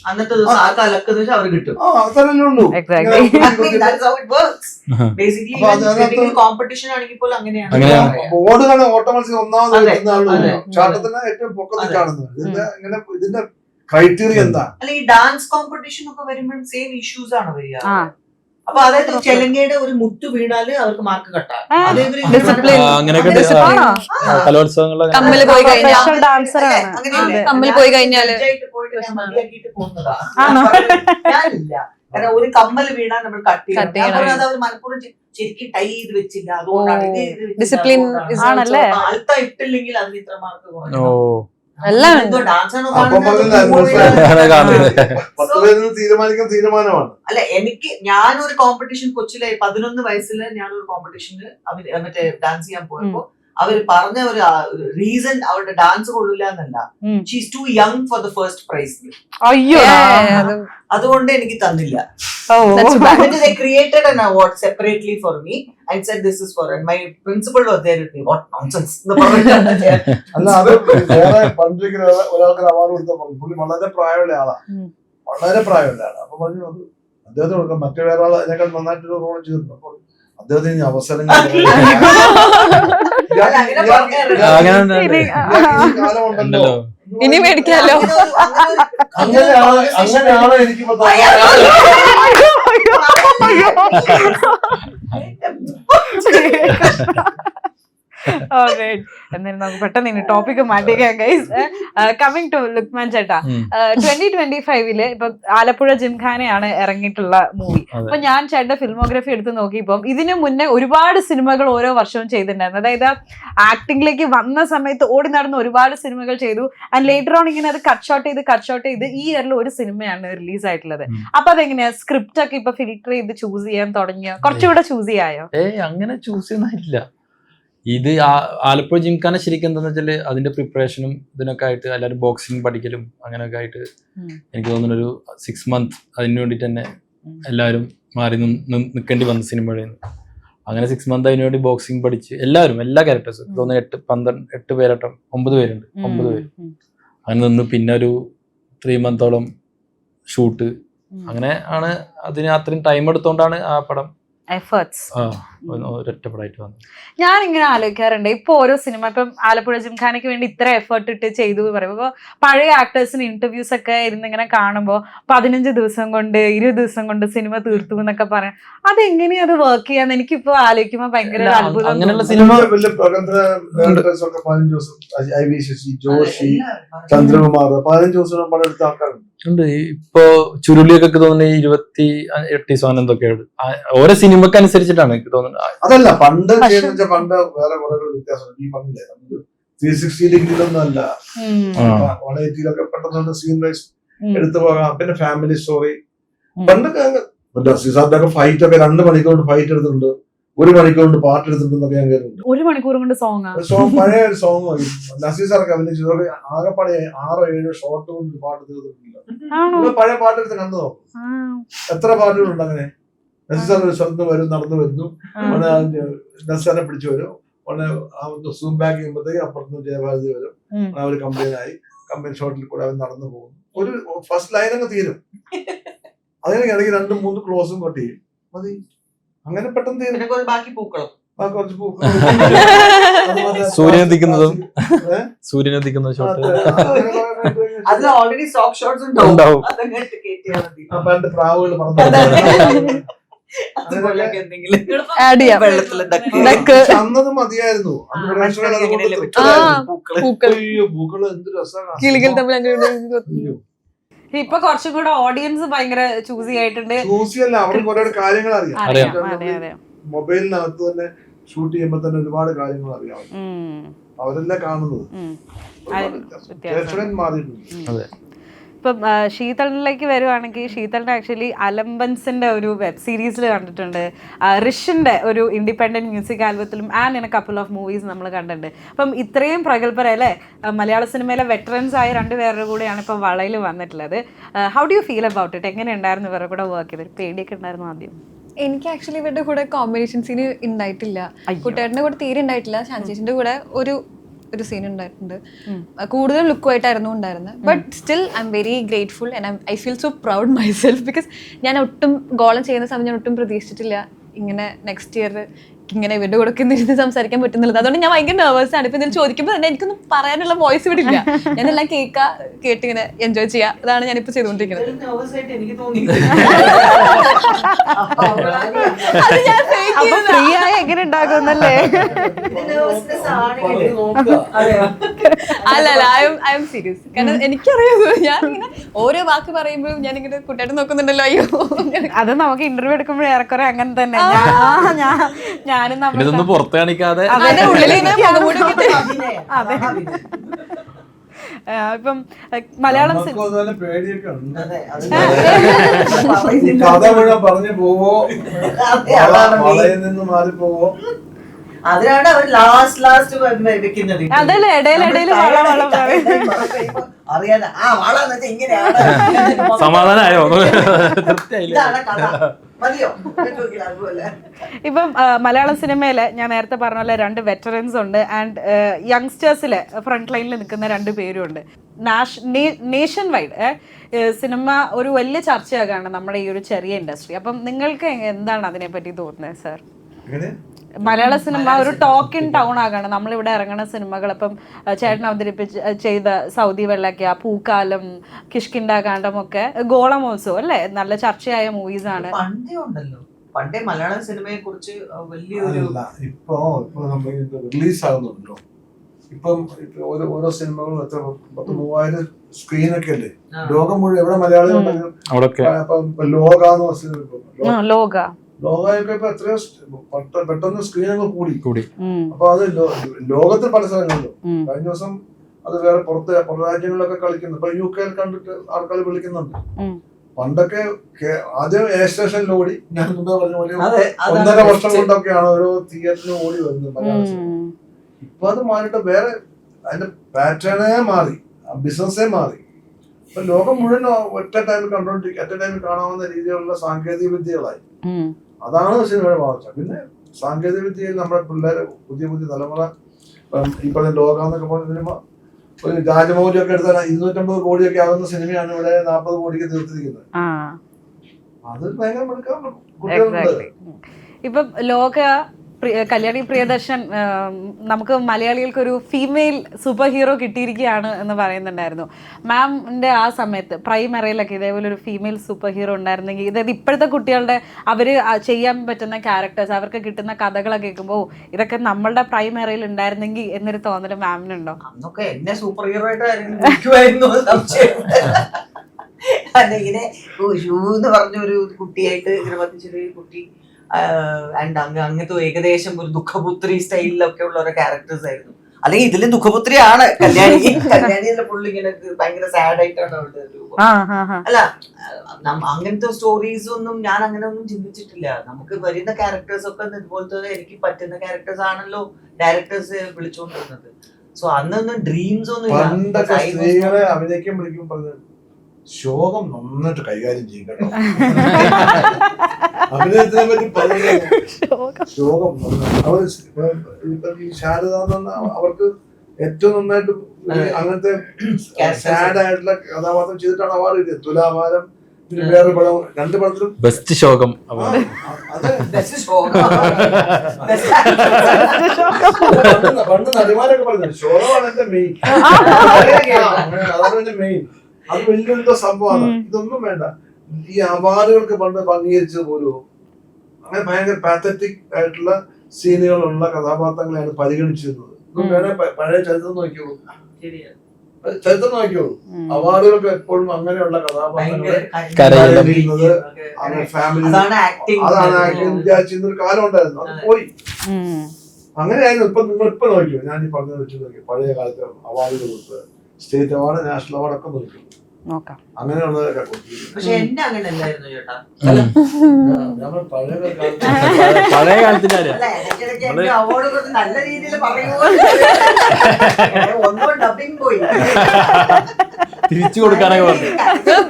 അന്നത്തെ ദിവസം ആ. കലക്കുന്ന അവർ കിട്ടും. അത് കോമ്പറ്റീഷൻ ആണെങ്കിൽ പോലും അങ്ങനെയാണ്. ബോർഡുകളെ ഒന്നാമത് അതെ, ചാട്ടത്തിന് ഏറ്റവും പൊക്കത്തിൽ കാണുന്നത്. ഇതിന്റെ ഇങ്ങനെ ഇതിന്റെ ക്രൈറ്റീരിയ എന്താ അല്ല ഈ ഡാൻസ് കോമ്പറ്റീഷൻ ഒക്കെ വരുമ്പോഴും സെയിം ഇഷ്യൂസ് ആണ് വരിക. അപ്പൊ അതായത് ചെലങ്കയുടെ ഒരു മുട്ട് വീണാൽ അവർക്ക് മാർക്ക് കട്ടാണ്. അങ്ങനെയൊക്കെ. കലോത്സവങ്ങളിലൊക്കെ കമ്മൽ പോയി കഴിഞ്ഞാൽ? അതെ. പോയി കഴിഞ്ഞാൽ? ഞാനില്ല. കാരണം ഒരു കമ്മൽ വീണാൽ നമ്മൾ കട്ട് ചെയ്യണം. പറഞ്ഞത് അവർ മനഃപൂർവം ശരിക്കും ടൈ ചെയ്ത് വെച്ചില്ല. അതുകൊണ്ടാണ് ഇത് ഡിസിപ്ലിൻ ആണല്ലേ? അല്പം ഇട്ടില്ലെങ്കിൽ അതിന് ഇത്ര മാർക്ക് കുറഞ്ഞു ഓ. എല്ലാം തീരുമാനിക്കുന്ന തീരുമാനമാണ്. അല്ല എനിക്ക് ഞാനൊരു കോമ്പറ്റീഷൻ കൊച്ചിലെ പതിനൊന്ന് വയസ്സിൽ ഞാനൊരു കോമ്പറ്റീഷനിൽ മറ്റേ ഡാൻസ് ചെയ്യാൻ പോയപ്പോ അവർ പറഞ്ഞ ഒരു റീസൺ അവരുടെ ഡാൻസ് കൊള്ളില്ല എന്നല്ല. She's too young for the first prize അയ്യോ. അതുകൊണ്ട് എനിക്ക് തന്നില്ല. ഓ. An award separately for an award said this is for said this is for and my principal was there with me. What nonsense. എന്ന് പറഞ്ഞിട്ടാണ് ഞാൻ- (laughs) അല്ല അത് വേറെ പണ്ടിരിക്കുന്ന ഒരാൾക്ക് അവാർഡ് കൊടുത്ത പുള്ളി വളരെ പ്രായമുള്ള ആളാണ്. വളരെ പ്രായമുള്ള ആളാണ് അപ്പൊ പറഞ്ഞു അദ്ദേഹത്തിന് കൊടുക്കാം. മറ്റു വേറെ ആൾ അതിനേക്കാൾ നന്നായിട്ടൊരു റോൾ ചെയ്തിരുന്നു അപ്പോൾ അദ്ദേഹത്തിന് ഇനി അവസരങ്ങൾ (laughs) കാലമുണ്ടല്ലോ. ഇനി മേടിക്കാലോ? അങ്ങനെയാണോ എനിക്ക് ഇപ്പൊ എന്നാലും നമുക്ക് പെട്ടെന്ന് ഇനി ടോപ്പിക്ക് മാറ്റിക്കാം ഗൈസ് കമ്മിങ് ടു ലുക്മാൻ ചേട്ടാ. ട്വന്റി ട്വന്റി ഫൈവിൽ ഇപ്പൊ ആലപ്പുഴ ജിംഖാനയാണ് ഇറങ്ങിയിട്ടുള്ള മൂവി. അപ്പൊ ഞാൻ ചേട്ടന്റെ ഫിൽമോഗ്രഫി എടുത്ത് നോക്കിയപ്പോ ഇതിനു മുന്നേ ഒരുപാട് സിനിമകൾ ഓരോ വർഷവും ചെയ്തിട്ടുണ്ടായിരുന്നു. അതായത് ആക്ടിംഗിലേക്ക് വന്ന സമയത്ത് ഓടി നടന്ന് ഒരുപാട് സിനിമകൾ ചെയ്തു. ആൻഡ് ലേറ്റർ ഓൺ ഇങ്ങനെ അത് കട്ട് ഷോട്ട് ചെയ്ത് കട്ട് ഷോട്ട് ചെയ്ത് ഈ ഇയറിൽ ഒരു സിനിമയാണ് റിലീസ് ആയിട്ടുള്ളത്. അപ്പൊ അതെങ്ങനെയാ? സ്ക്രിപ്റ്റ് ഒക്കെ ഇപ്പൊ ഫിൽട്ടർ ചെയ്ത് ചൂസ് ചെയ്യാൻ തുടങ്ങിയ? കുറച്ചുകൂടെ ചൂസ് ചെയ്യായോ? അങ്ങനെ ചൂസ് ചെയ്യുന്നില്ല ഇത് ആലപ്പുഴ ജിംഖാന ശരിക്കും എന്താന്ന് വെച്ചാൽ അതിന്റെ പ്രിപ്പറേഷനും ഇതിനൊക്കെ ആയിട്ട് എല്ലാവരും ബോക്സിംഗ് പഠിക്കലും അങ്ങനെയൊക്കെ ആയിട്ട് എനിക്ക് തോന്നുന്നു ഒരു സിക്സ് മന്ത് അതിനു വേണ്ടിട്ട് തന്നെ. എല്ലാവരും മാറി നിൽക്കേണ്ടി വന്ന നിന്ന് അങ്ങനെ സിക്സ് മന്ത് അതിനു വേണ്ടി ബോക്സിംഗ് പഠിച്ച് എല്ലാവരും എല്ലാ ക്യാരക്ടേഴ്സും തോന്നുന്നു എട്ട് പന്ത്രണ്ട് എട്ട് പേരട്ടം ഒമ്പത് പേരുണ്ട് ഒമ്പത് പേര്. അങ്ങനെ നിന്ന് പിന്നെ ഒരു ത്രീ മന്തോളം ഷൂട്ട് അങ്ങനെ ആണ് അതിന് അത്രയും ടൈം എടുത്തോണ്ടാണ് ആ പടം എഫേർട്സ് ആ. ഒരൊറ്റ വന്നു. ഞാൻ ഇങ്ങനെ ആലോചിക്കാറുണ്ട്. ഇപ്പൊ ഓരോ സിനിമ ഇപ്പം ആലപ്പുഴ ജിംഖാനയ്ക്ക് വേണ്ടി ഇത്ര എഫേർട്ട് ഇട്ട് ചെയ്തു പറയും പറയുമ്പോൾ ഇപ്പൊ പഴയ ആക്ടേഴ്സിന് ഇന്റർവ്യൂസ് ഒക്കെ ഇരുന്ന് ഇങ്ങനെ കാണുമ്പോൾ പതിനഞ്ച് ദിവസം കൊണ്ട് ഇരുപത് ദിവസം കൊണ്ട് സിനിമ തീർത്തു എന്നൊക്കെ പറയാം. അതെങ്ങനെയാ അത് വർക്ക് ചെയ്യാന്ന് എനിക്കിപ്പോ ആലോചിക്കുമ്പോ ഭയങ്കര അത്ഭുതം അങ്ങനെയുള്ള. സിനിമ ജോഷി ചന്ദ്രകുമാർ പതിനഞ്ച് ദിവസം ആൾക്കാരുണ്ട്. ഉണ്ട്. ഇപ്പോ ചുരുളിയൊക്കെ തോന്നുന്നത് ഇരുപത്തി എട്ട് ദിവസം എന്തൊക്കെയാണ് ഓരോ സിനിമക്ക് അനുസരിച്ചിട്ടാണ് എനിക്ക് തോന്നുന്നത്. അതല്ല പണ്ട് പണ്ട് വേറെ കുറെ വ്യത്യാസം ഈ പറഞ്ഞില്ലേ നമുക്ക് ത്രീ സിക്സ്റ്റി ഡിഗ്രിയിലൊന്നും അല്ല വൺ എയ്റ്റിയിലൊക്കെ പെട്ടെന്ന് സീൻ വൈസ് എടുത്തു പോകാം. പിന്നെ ഫാമിലി സ്റ്റോറി. പണ്ടൊക്കെ സിസാറിന്റെ ഫൈറ്റ് ഒക്കെ രണ്ട് മണിക്കൂർ ഫൈറ്റ് എടുത്തിട്ടുണ്ട്. ഒരു മണിക്കൂർ കൊണ്ട് പാട്ട് എടുത്തിട്ടുണ്ടെന്നൊക്കെ ഞാൻ കേട്ടിട്ടുണ്ട്. ഒരു മണിക്കൂർ കൊണ്ട് സോങ് ഒരു സോങ് പഴയ ഒരു സോങ് നസീർ സാറൊക്കെ അഭിനയിച്ചതൊക്കെ ആകെപ്പാടെ ആറോ ഏഴോ ഷോർട്ട് കൊണ്ട് പാട്ട് തീർത്തിട്ടില്ല പഴയ പാട്ട് എടുത്ത് കണ്ടു നോക്കും. എത്ര പാട്ടുകളുണ്ട് അങ്ങനെ? നസീർ സാർ ഒരു സ്വന്തം വരും നടന്നു വരുന്നു. നസീറിനെ പിടിച്ചു വരും. ഉടനെ സൂം ബാക്ക് ചെയ്യുമ്പോഴത്തേക്ക് അപ്പുറത്ത് ജയഭാരതി വരും. അവർ കമ്പനി ആയി. കമ്പനി ഷോട്ടിൽ കൂടെ അവർ നടന്നു പോകും ഒരു ഫസ്റ്റ് ലൈൻ അങ്ങ് തീരും. അതിന് ഇടയ്ക്ക് രണ്ടും മൂന്ന് ക്ലോസും കൊട്ടി. ചെയ്യും മതി. അങ്ങനെ പെട്ടെന്ന് തീരും. പിന്നെ കുറെ ബാക്കി പൂക്കളും. ആ, കുറച്ച് ഷോട്ട് (laughs) (laughs) അതിൽ ഓൾറെഡി ഷോട്ട്സ് ഉണ്ടാവും. പണ്ട് പ്രാവുകൾ പറഞ്ഞു ആഡ് ചെയ്യാം. അന്നത് മതിയായിരുന്നു. കിളികൾ തമ്മിൽ അങ്ങനെ. ഇപ്പൊ കുറച്ചും കൂടെ ഓഡിയൻസ് ഭയങ്കര ചൂസി ആയിട്ടുണ്ട്. ചൂസിയല്ല അവർക്ക് കാര്യങ്ങൾ അറിയാം. മൊബൈലിനകത്ത് തന്നെ ഷൂട്ട് ചെയ്യുമ്പോ തന്നെ ഒരുപാട് കാര്യങ്ങൾ അറിയാം അവരെല്ലാം കാണുന്നത്. മാറിയിട്ടുണ്ട്. അതെ. ഇപ്പം ശീതളിലേക്ക് വരുവാണെങ്കിൽ ശീതളിന്റെ ആക്ച്വലി അലംബൻസിന്റെ ഒരു വെബ് സീരീസിൽ കണ്ടിട്ടുണ്ട്. റിഷിന്റെ ഒരു independent music ആൽബത്തിലും and in a couple of movies നമ്മൾ കണ്ടിട്ടുണ്ട്. അപ്പം ഇത്രയും പ്രഗത്ഭരല്ലേ? മലയാള സിനിമയിലെ വെറ്ററൻസ് ആയ രണ്ടുപേരുടെ കൂടെയാണ് ഇപ്പം വളയിൽ വന്നിട്ടുള്ളത്. How do you feel about it എങ്ങനെ ഉണ്ടായിരുന്നു ഇവരുടെ കൂടെ വർക്ക് ചെയ്ത് പേടിയൊക്കെ ഉണ്ടായിരുന്നു ആദ്യം. എനിക്ക് ആക്ച്വലി ഇവരുടെ കൂടെ കോമ്പിനേഷൻ സീൻ ഉണ്ടായിട്ടില്ല. കുട്ടികളുടെ കൂടെ തീരെ ഉണ്ടായിട്ടില്ല. ശാന്തിന്റെ കൂടെ ഒരു ഒരു സീൻ ഉണ്ടായിട്ടുണ്ട്. കൂടുതൽ ലുക്കുമായിട്ടായിരുന്നു ഉണ്ടായിരുന്നത്. But still I'm very grateful and I feel so proud myself because ഞാൻ ഒട്ടും ഗോളം ചെയ്യുന്ന സമയം ഞാൻ ഒട്ടും പ്രതീക്ഷിച്ചിട്ടില്ല. ഇങ്ങനെ നെക്സ്റ്റ് ഇയർ ഇങ്ങനെ ഇവരുടെ കൂടെ ഒക്കെ ഇരുന്ന് സംസാരിക്കാൻ പറ്റുന്നില്ല. അതുകൊണ്ട് ഞാൻ ഭയങ്കര നെർവസ് ആണ്. ഇപ്പൊ ഇതിൽ ചോദിക്കുമ്പോൾ തന്നെ എനിക്കൊന്നും പറയാനുള്ള വോയിസ് വിടില്ല ഇല്ല. ഞാനെല്ലാം കേൾക്കുക കേട്ട് ഇങ്ങനെ എൻജോയ് ചെയ്യുക അതാണ് ഞാനിപ്പോ ചെയ്തുകൊണ്ടിരിക്കുന്നത്. ഒരു nervous ആയിട്ട് എനിക്ക് തോന്നി അത് ഞാൻ fake അപ്പൊ ഫ്രീ ആയി എങ്ങനെ ഉണ്ടാകുന്നല്ലേ? അല്ല അല്ല I'm I'm serious കാരണം എനിക്കറിയാം. ഞാൻ ഇങ്ങനെ ഓരോ വാക്ക് പറയുമ്പോഴും ഞാൻ ഇങ്ങനെ കുട്ടിയായിട്ട് നോക്കുന്നുണ്ടല്ലോ അയ്യോ. അത് നമുക്ക് ഇന്റർവ്യൂ എടുക്കുമ്പോൾ ഏറെക്കുറെ അങ്ങനെ തന്നെ. ആ, ഞാൻ ഞാനും ഇതൊന്നും പുറത്ത് കാണിക്കാതെ അതിന്റെ ഉള്ളിൽ ഇപ്പം മലയാളം സിനിമ കഥ മുഴുവൻ പറഞ്ഞു പോവോ? നിന്ന് മാറി പോവോ അതിനാണ് അവർ ലാസ്റ്റ് ലാസ്റ്റ് വെക്കുന്നത്. അറിയാതെ. ആ വള എന്ന് വെച്ചാൽ ഇങ്ങനെയാണ്. (laughs) സമാധാനമായോ? (laughs) ഇതാണ് കഥ. ഇപ്പം മലയാള സിനിമയിൽ ഞാൻ നേരത്തെ പറഞ്ഞ പോലെ രണ്ട് വെറ്ററൻസ് ഉണ്ട് ആൻഡ് യങ്സ്റ്റേഴ്സിൽ ഫ്രണ്ട് ലൈനിൽ നിൽക്കുന്ന രണ്ട് പേരും ഉണ്ട്. നേഷൻ വൈഡ് സിനിമ ഒരു വലിയ ചർച്ചയാകാണ് നമ്മുടെ ഈ ഒരു ചെറിയ ഇൻഡസ്ട്രി അപ്പം നിങ്ങൾക്ക് എന്താണ് അതിനെ പറ്റി തോന്നുന്നത് സാർ എങ്ങനെ? മലയാള സിനിമ ഒരു ടോക്കിൻ ഇൻ ടൗൺ ആകാണ്. നമ്മളിവിടെ ഇറങ്ങുന്ന സിനിമകൾ ഇപ്പം ചേട്ടൻ അവതരിപ്പിച്ച് ചെയ്ത സൗദി വെള്ളക്ക പൂക്കാലം കിഷ്കിണ്ട കാണ്ടം ഒക്കെ ഗോളമോത്സവം അല്ലേ? നല്ല ചർച്ചയായ മൂവീസ് ആണ്. പണ്ടേ ഉണ്ടല്ലോ. പണ്ടേ മലയാള സിനിമയെ കുറിച്ച് വലിയൊരു ഇപ്പോ ഇപ്പൊ നമ്മൾ റിലീസ് ആകുന്നുണ്ടല്ലോ ഇപ്പം ഇപ്പൊ ഓരോ ഓരോ സിനിമകളും എത്ര പത്ത് മൂവായിരം സ്ക്രീനൊക്കെ അല്ലേ. ലോകം മുഴുവൻ എവിടെ മലയാളം ഉണ്ടെങ്കിലും അവിടൊക്കെ ഇപ്പം ഇപ്പൊ ലോകാന്ന് പറഞ്ഞ സിനിമ ഇപ്പം ലോ- ആ, ലോക. ലോകമൊക്കെ ഇപ്പൊ എത്രയോ പെട്ടെന്ന് സ്ക്രീനൊക്കെ കൂടി. കൂടി. അപ്പൊ അത് ലോകത്തിൽ പല സ്ഥലങ്ങളിലും. കഴിഞ്ഞ ദിവസം അത് വേറെ പുറത്ത് പുറം രാജ്യങ്ങളിലൊക്കെ കളിക്കുന്നു. ഇപ്പൊ യു കെയിൽ കണ്ടിട്ട് ആൾക്കാർ വിളിക്കുന്നുണ്ട്. പണ്ടൊക്കെ ആദ്യം എ സ്റ്റേഷനിൽ ഓടി. ഞാൻ മുമ്പേ പറഞ്ഞ പോലെ ഒന്നര വർഷം കൊണ്ടൊക്കെയാണ് ഓരോ തിയേറ്ററിൽ ഓടി വരുന്നത് മലയാള ഇപ്പൊ അത് മാറിയിട്ട് വേറെ അതിന്റെ പാറ്റേണേ മാറി. ബിസിനസ്സേ മാറി. ഇപ്പൊ ലോകം മുഴുവൻ ഒറ്റ ടൈമിൽ കണ്ടോണ്ടിരിക്കും ഒറ്റ ടൈമിൽ കാണാവുന്ന രീതിയിലുള്ള സാങ്കേതിക വിദ്യകളായി. അതാണ് സിനിമയുടെ വളർച്ച പിന്നെ സാങ്കേതിക വിദ്യയിൽ നമ്മുടെ പിള്ളേര് പുതിയ പുതിയ തലമുറ ഇപ്പം ഈ പറഞ്ഞ ലോകാന്നൊക്കെ പറഞ്ഞ സിനിമ ഒരു രാജമൗലി ഒക്കെ എടുത്താൽ ഇരുന്നൂറ്റമ്പത് കോടിയൊക്കെ ആകുന്ന സിനിമയാണ് ഇവിടെ നാൽപ്പത് കോടിക്ക് തീർത്തിരിക്കുന്നത്. അത് ഭയങ്കര എടുക്കാൻ കുട്ടികളുണ്ട്. ഇപ്പം ലോക കല്യാണി പ്രിയദർശൻ നമുക്ക് മലയാളികൾക്ക് ഒരു ഫീമെയിൽ സൂപ്പർ ഹീറോ കിട്ടിയിരിക്കുകയാണ് എന്ന് പറയുന്നുണ്ടായിരുന്നു മാമിന്റെ ആ സമയത്ത് പ്രൈമറിയിലൊക്കെ ഇതേപോലെ ഒരു ഫീമെയിൽ സൂപ്പർ ഹീറോ ഉണ്ടായിരുന്നെങ്കിൽ ഇതായത് ഇപ്പോഴത്തെ കുട്ടികളുടെ അവർ ചെയ്യാൻ പറ്റുന്ന ക്യാരക്ടേഴ്സ് അവർക്ക് കിട്ടുന്ന കഥകളൊക്കെ കേൾക്കുമ്പോൾ ഇതൊക്കെ നമ്മളുടെ പ്രൈമറിയിൽ ഉണ്ടായിരുന്നെങ്കിൽ എന്നൊരു തോന്നൽ മാമിനുണ്ടോ അന്നൊക്കെ എന്നെ സൂപ്പർ ഹീറോ ആയിട്ട് ആരെങ്കിലും വിളിക്കുമായിരുന്നു എന്ന് സംശയമുണ്ട്. (laughs) അല്ല ഇങ്ങനെ ഓ, ഷൂ എന്ന് പറഞ്ഞ ഒരു കുട്ടിയായിട്ട് ഇങ്ങനെ വന്നിച്ചൊരു കുട്ടി ആൻഡ് അങ്ങ് അങ്ങനത്തെ ഏകദേശം ഒരു ദുഃഖപുത്രി സ്റ്റൈലിലൊക്കെ ഉള്ള ഓരോ ക്യാരക്ടേഴ്സ് ആയിരുന്നു. അല്ലെങ്കിൽ ഇതിലും ദുഃഖപുത്രിയാണ്. കല്യാണി (laughs) കല്യാണിയിലെ പുള്ളി ഇങ്ങനെ ഭയങ്കര സാഡ് ആയിട്ടാണ് അവളുടെ രൂപം. അല്ല അങ്ങനത്തെ സ്റ്റോറീസ് ഒന്നും ഞാൻ അങ്ങനെ ഒന്നും ചിന്തിച്ചിട്ടില്ല. നമുക്ക് വരുന്ന ക്യാരക്ടേഴ്സ് ഒക്കെ ഇതുപോലത്തെ എനിക്ക് പറ്റുന്ന ക്യാരക്ടേഴ്സ് ആണല്ലോ ഡയറക്ടേഴ്സ് വിളിച്ചുകൊണ്ടിരുന്നത് സോ അന്നൊന്നും ഡ്രീംസ് ഒന്നും ശോകം നന്നായിട്ട് കൈകാര്യം ചെയ്യും കേട്ടോ. അഭിനയത്തിനെ പറ്റി പറഞ്ഞു ശോകം. അവർ ഈ ശാരദ അവർക്ക് ഏറ്റവും നന്നായിട്ട് അങ്ങനത്തെ സാഡ് ആയിട്ടുള്ള കഥാപാത്രം ചെയ്തിട്ടാണ് അവാർഡ് കിട്ടിയത് തുലാഭാരം പിന്നെ വേറെ പടം രണ്ട് പടത്തിലും ബെസ്റ്റ് ശോകം പണ്ട് നടിമാരൊക്കെ പറഞ്ഞു ശോകമാണ് എന്റെ മെയിൻ അതാണ് എന്റെ മെയിൻ അത് വലിയൊരു സംഭവമാണ്. ഇതൊന്നും വേണ്ട. ഈ അവാർഡുകൾക്ക് പണ്ട് അംഗീകരിച്ചത് പോലും അങ്ങനെ ഭയങ്കര പാത്തറ്റിക് ആയിട്ടുള്ള സീനുകളുള്ള കഥാപാത്രങ്ങളെയാണ് പരിഗണിച്ചിരുന്നത്. പഴയ ചരിത്രം നോക്കിയോളൂ ചരിത്രം നോക്കിയോളൂ അവാർഡുകൾക്ക് എപ്പോഴും അങ്ങനെയുള്ള കഥാപാത്രങ്ങളെ അങ്ങനെ ഫാമിലി അതാണ് ആക്ടിങ് അതാണ് ആക്ടിങ് വിചാരിച്ചിരുന്ന ഒരു കാലം ഉണ്ടായിരുന്നു. അത് പോയി. അങ്ങനെയായിരുന്നു. ഇപ്പൊ നിങ്ങൾ ഇപ്പൊ നോക്കിയോ ഞാൻ ഈ പറഞ്ഞത് വെച്ച് നോക്കി പഴയ കാലത്ത് അവാർഡുകൾ കൊടുത്ത് സ്റ്റേറ്റ് അവാർഡ് നാഷണൽ അവാർഡ് ഒക്കെ നോക്കി നോക്കാം അങ്ങനെയുള്ളതൊക്കെ കൊടുത്തിരുന്നു പക്ഷെ എന്റെ അങ്ങനെ അല്ലായിരുന്നു ചേട്ടാ ഞാൻ പഴയ കാലത്തിന്റെ അല്ല ഇടയ്ക്കിടയ്ക്ക് നല്ല രീതിയിൽ പറയുമോ ഒന്നും ഡബിങ് പോയി തിരിച്ചു കൊടുക്കാനൊക്കെ പറഞ്ഞു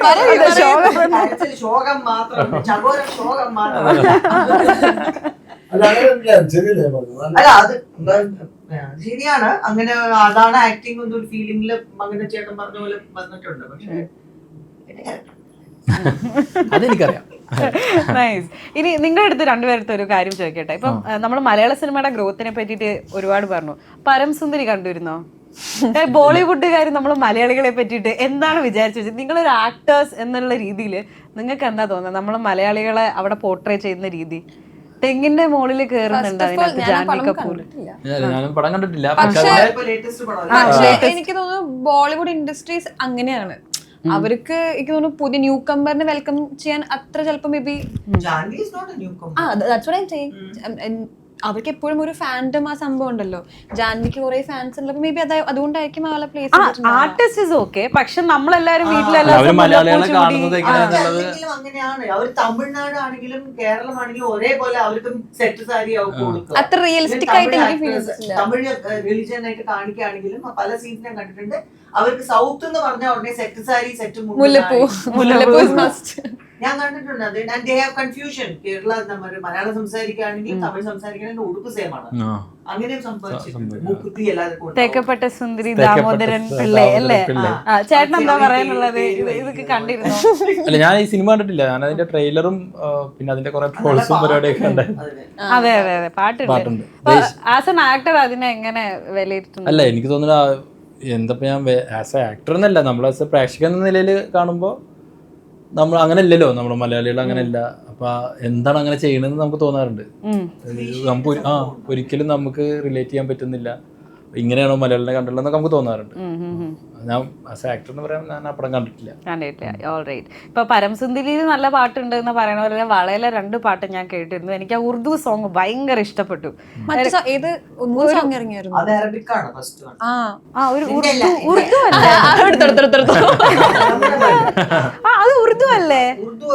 അതെ, ശോകം. കരച്ചിൽ ശോകം മാത്രം ചകോരം ശോകം മാത്രം അല്ല അങ്ങനെ ഞാൻ പറഞ്ഞത് അല്ല അത് അത് ശരിയാണ്. അങ്ങനെ അതാണ് ആക്ടിങ് ഒരു ഫീലിംഗിൽ അങ്ങനെ ചേട്ടൻ പറഞ്ഞ പോലെ വന്നിട്ടുണ്ട് പക്ഷെ അതെനിക്കറിയാം. നൈസ് ഇനി നിങ്ങളുടെ അടുത്ത് രണ്ടുപേരത്തെ ഒരു കാര്യം ചോദിക്കട്ടെ. ഇപ്പം നമ്മൾ മലയാള സിനിമയുടെ ഗ്രോത്തിനെ പറ്റിയിട്ട് ഒരുപാട് പറഞ്ഞു. പരംസുന്ദരി കണ്ടിരുന്നോ ബോളിവുഡുകാർ നമ്മൾ മലയാളികളെ പറ്റിയിട്ട് എന്താണ് വിചാരിച്ചു വെച്ചത്? നിങ്ങളൊരു ആക്ടേഴ്സ് എന്നുള്ള രീതിയിൽ നിങ്ങൾക്ക് എന്താ തോന്നുന്നത്? നമ്മൾ മലയാളികളെ അവിടെ പോർട്രേ ചെയ്യുന്ന രീതി. തെങ്ങിന്റെ മുകളിൽ കയറുന്നുണ്ട് പടം കണ്ടിട്ടില്ല. പക്ഷേ- എനിക്ക് തോന്നുന്നു ബോളിവുഡ് ഇൻഡസ്ട്രീസ് അങ്ങനെയാണ്. അവർക്ക് എനിക്ക് തോന്നുന്നു പുതിയ ന്യൂ കമ്പറിനെ വെൽക്കം ചെയ്യാൻ അത്ര ചിലപ്പോ മേ ബി അവർക്ക് എപ്പോഴും ഒരു ഫാൻഡം ആ സംഭവം ഉണ്ടല്ലോ. ജാൻവിക്ക് കുറെ ഫാൻസ് ഉണ്ടല്ലോ. മേ ബി അതുകൊണ്ടായിരിക്കും അവളെ പ്ലേസ് ആർട്ടിസ്റ്റ് ഇസ് ഓക്കെ പക്ഷെ നമ്മളെല്ലാരും ആ, വീട്ടിലെല്ലാം അവർ ദിവസവും മലയാളികളെ മുല്ലപ്പൂ ചൂടി- കാണുന്നത് ആ, എങ്ങനെയാന്നുള്ളത് അല്ലെങ്കിലും അങ്ങനെയാണ്. അവർ തമിഴ്നാടാണെങ്കിലും കേരളമാണെങ്കിലും ഒരേപോലെ അവർക്കും സെറ്റ് സാരി അത്ര റിയലിസ്റ്റിക് ആയിട്ട് എനിക്ക് ഫീൽ ചെയ്തിട്ടില്ല. തമിഴ് റിലിജിയൻ ആയിട്ട് കാണിക്കുകയാണെങ്കിലും പല സീൻസ് ഞാൻ കണ്ടിട്ടുണ്ട്. അവർക്ക് സൗത്ത് എന്ന് പറഞ്ഞ ഉടനെ സെറ്റ് സാരി സെറ്റ് മുല്ലപ്പൂ. മുല്ലപ്പൂ മസ്റ്റ്. ഞാൻ കണ്ടിട്ടുണ്ട് അത് and they have confusion Kerala Malayalam സംസാരിക്കുകയാണെങ്കിലും Tamil സംസാരിക്കുകയാണെങ്കിൽ ഉടുപ്പ് സെയിം ആണ്. അങ്ങനെയും എല്ലാവർക്കും തേക്കപ്പെട്ട സുന്ദരി ദാമോദരൻ പിള്ളേ അല്ലേ. ചേട്ടൻ എന്താ പറയാനുള്ളത്? ഇതൊക്കെ കണ്ടിരുന്നു? അല്ല ഞാൻ ഈ സിനിമ കണ്ടിട്ടില്ല. ഞാൻ അതിന്റെ ട്രെയിലറും പിന്നെ അതിന്റെ കുറെ ട്രോൾസും പരിപാടിയൊക്കെ. അതെ. അതെ. അതെ പാട്ടുണ്ട്. ആസ് എൻ ആക്ടർ അതിനെ എങ്ങനെ വിലയിരുത്തുന്നു? അല്ല എനിക്ക് തോന്നുന്നു എന്താ എന്തപ്പോ ഞാൻ ആസ് എ ആക്ടർ എന്നല്ല നമ്മൾ ആസ് എ പ്രേക്ഷകൻ എന്ന നിലയിൽ കാണുമ്പോൾ നമ്മൾ അങ്ങനെ ഇല്ലല്ലോ നമ്മൾ മലയാളികൾ അങ്ങനെ ഇല്ല അപ്പൊ എന്താണ് അങ്ങനെ ചെയ്യണമെന്ന് നമുക്ക് തോന്നാറുണ്ട്. നമുക്ക് ആ ഒരിക്കലും നമുക്ക് റിലേറ്റ് ചെയ്യാൻ പറ്റുന്നില്ല. ഇങ്ങനെയാണോ മലയാളിനെ കണ്ടുള്ളതെന്നൊക്കെ നമുക്ക് തോന്നാറുണ്ട്. ഞാൻ ആസ് ആക്ടർ എന്ന് പറയാൻ ഞാൻ ആ പടം കണ്ടിട്ടില്ല. കണ്ടിട്ടില്ല. ഓൾ റൈറ്റ് ഇപ്പൊ പരംസുന്ദരിയിൽ നല്ല പാട്ടുണ്ട് എന്ന് പറയുന്ന പോലെ വളയിലെ രണ്ട് പാട്ട് ഞാൻ കേട്ടിരുന്നു. എനിക്ക് ആ ഉറുദു സോങ് ഭയങ്കര ഇഷ്ടപ്പെട്ടു. ഏത്? സോങ് ഇറങ്ങിയായിരുന്നു. അറബിക് ആണ് ഫസ്റ്റ് വൺ ആ. ഒരു ഉറുദു ഉറുദു ആ, അത് ഉറുദു അല്ലേ? ഉറുദു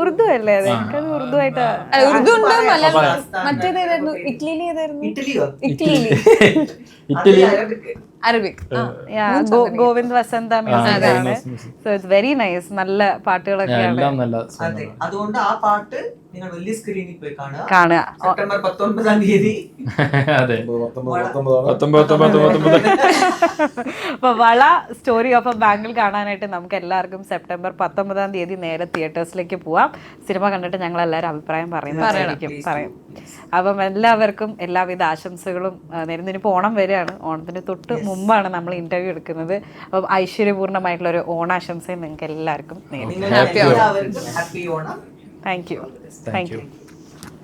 ഉറുദു അല്ലേ? അത് എനിക്കത് ഉറുദു ആയിട്ട് ഉറുദു ഉണ്ട് മറ്റേത് ഏതായിരുന്നു? ഇറ്റലിയിൽ ഏതായിരുന്നു? ഇറ്റലി. അത് അറബിക്. ഗോവിന്ദ് വസന്ത മ്യൂസിക് ആണ്. സോ ഇറ്റ്സ് വെരി നൈസ് നല്ല പാട്ടുകളൊക്കെയാണ് അതുകൊണ്ട് ആ പാട്ട് നിങ്ങൾ വലിയ സ്ക്രീനിൽ പോയി കാണുക. സെപ്റ്റംബർ പത്തൊൻപതാം തീയതി. (laughs) അതെ. (laughs) അപ്പൊ വള സ്റ്റോറി ഓഫ് എ ബാങ്കിൽ കാണാനായിട്ട് നമുക്ക് എല്ലാവർക്കും സെപ്റ്റംബർ പത്തൊമ്പതാം തീയതി നേരെ തിയേറ്റേഴ്സിലേക്ക് പോവാം. സിനിമ കണ്ടിട്ട് ഞങ്ങൾ എല്ലാവരും അഭിപ്രായം പറയുന്നതായിരിക്കും പറയും. അപ്പം എല്ലാവർക്കും എല്ലാവിധ ആശംസകളും നേരം പോണം വരെയാണ് ഓണം വരികയാണ്. ഓണത്തിന് തൊട്ട് മുമ്പാണ് നമ്മൾ ഇന്റർവ്യൂ എടുക്കുന്നത്. അപ്പം ഐശ്വര്യപൂർണമായിട്ടുള്ള ഒരു ഓണാശംസയും നിങ്ങൾക്ക് എല്ലാവർക്കും നിങ്ങൾ happy Onam. Thank you thank you